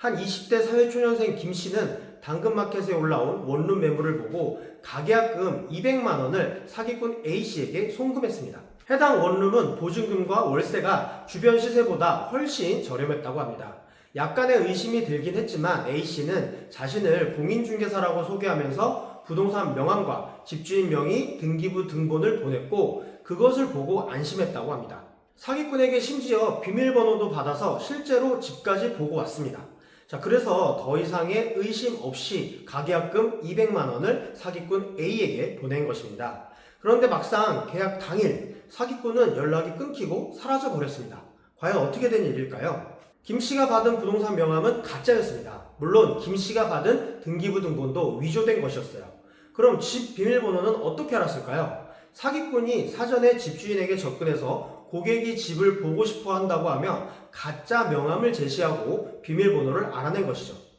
한 20대 사회초년생 김 씨는 당근마켓에 올라온 원룸 매물을 보고 가계약금 200만 원을 사기꾼 A 씨에게 송금했습니다. 해당 원룸은 보증금과 월세가 주변 시세보다 훨씬 저렴했다고 합니다. 약간의 의심이 들긴 했지만 A 씨는 자신을 공인중개사라고 소개하면서 부동산 명함과 집주인 명의 등기부 등본을 보냈고 그것을 보고 안심했다고 합니다. 사기꾼에게 심지어 비밀번호도 받아서 실제로 집까지 보고 왔습니다. 자, 그래서 더 이상의 의심 없이 가계약금 200만 원을 사기꾼 A에게 보낸 것입니다. 그런데 막상 계약 당일 사기꾼은 연락이 끊기고 사라져 버렸습니다. 과연 어떻게 된 일일까요? 김 씨가 받은 부동산 명함은 가짜였습니다. 물론 김 씨가 받은 등기부 등본도 위조된 것이었어요. 그럼 집 비밀번호는 어떻게 알았을까요? 사기꾼이 사전에 집주인에게 접근해서 고객이 집을 보고 싶어 한다고 하며 가짜 명함을 제시하고 비밀번호를 알아낸 것이죠.